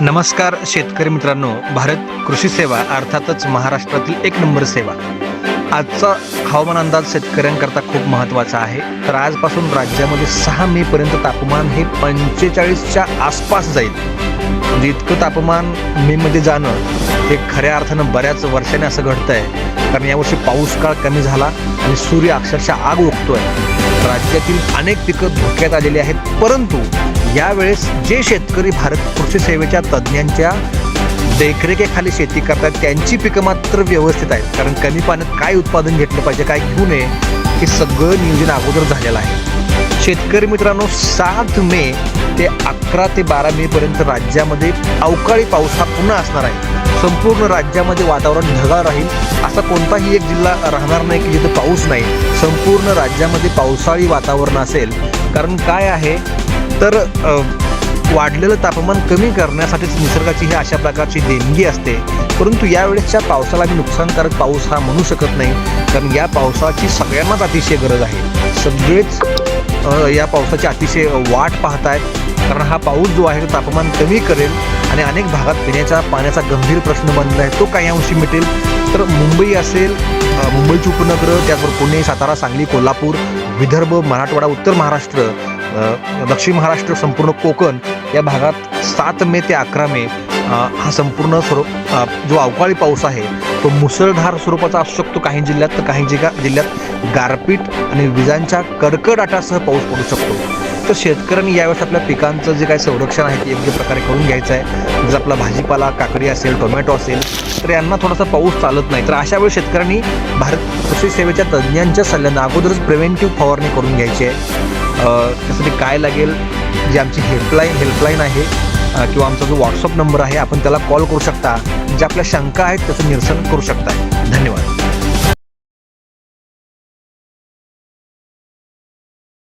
नमस्कार शेतकरी मित्रांनो भारत कृषी सेवा अर्थातच महाराष्ट्रातील एक नंबर सेवा. आजचा हवामान अंदाज शेतकऱ्यांकरता खूप महत्त्वाचा आहे. तर आजपासून राज्यामध्ये सहा मे पर्यंत तापमान हे पंचेचाळीसच्या आसपास जाईल. म्हणजे इतकं तापमान मेमध्ये जाणं हे खऱ्या अर्थानं बऱ्याच वर्षाने असं घडतं आहे कारण यावर्षी पाऊस काळ कमी झाला आणि सूर्य अक्षरशः आग ओकतोय राज्यातील अनेक पिकं धोक्यात आलेली आहेत. परंतु यावेळेस जे शेतकरी भारत कृषी सेवेच्या तज्ज्ञांच्या देखरेखीखाली शेती करतात त्यांची पिकं मात्र व्यवस्थित आहेत. कारण कमी पाण्यात काय उत्पादन घेतलं पाहिजे काय घेऊ नये हे सगळं नियोजन अगोदर झालेलं आहे. शेतकरी मित्रांनो सात मे ते अकरा ते बारा मे पर्यंत राज्यामध्ये अवकाळी पाऊस हा पुन्हा असणार आहे. संपूर्ण राज्यामध्ये वातावरण ढगाळ राहील असा कोणताही एक जिल्हा राहणार नाही की जिथे पाऊस नाही. संपूर्ण राज्यामध्ये पावसाळी वातावरण असेल. कारण काय आहे? तर वाढलेलं तापमान कमी करण्यासाठीच निसर्गाची ही अशा प्रकारची देणगी असते. परंतु यावेळेसच्या पावसाला मी नुकसानकारक पाऊस हा म्हणू शकत नाही. कारण या पावसाची सगळ्यांनाच अतिशय गरज आहे. सगळेच या पावसाची अतिशय वाट आहेत कारण हा पाऊस जो आहे तो तापमान कमी करेल आणि अनेक भागात पिण्याच्या पाण्याचा गंभीर प्रश्न बनला आहे तो काही अंशी मिटेल. तर मुंबई असेल मुंबईची उपनगरं त्याचबरोबर पुणे सातारा सांगली कोल्हापूर विदर्भ मराठवाडा उत्तर महाराष्ट्र दक्षिण महाराष्ट्र संपूर्ण कोकण या भागात सात मे ते अकरा मे हा संपूर्ण स्वरूप जो अवकाळी पाऊस आहे तो मुसळधार स्वरूपाचा असू शकतो काही जिल्ह्यात तर काही जिल्हा जिल्ह्यात गारपीट आणि विजांच्या कडकडाटासह पाऊस पडू शकतो. तर शेतकऱ्यांनी यावेळेस आपल्या पिकांचं जे काही संरक्षण आहे ते योग्य प्रकारे करून घ्यायचं आहे जर आपला भाजीपाला काकडी असेल टोमॅटो असेल तर यांना थोडासा पाऊस चालत नाही. तर अशा वेळी शेतकऱ्यांनी भारत कृषी सेवेच्या तज्ज्ञांच्या सल्ल्यानं अगोदरच प्रिव्हेंटिव्ह फवारणी करून घ्यायची आहे. त्यासाठी काय लागेल? जी आमची हेल्पलाईन हेल्पलाईन आहे किंवा आमचा जो व्हॉट्सअप नंबर आहे आपण त्याला कॉल करू शकता. ज्या आपल्या शंका आहेत त्याचं निरसन करू शकता. धन्यवाद.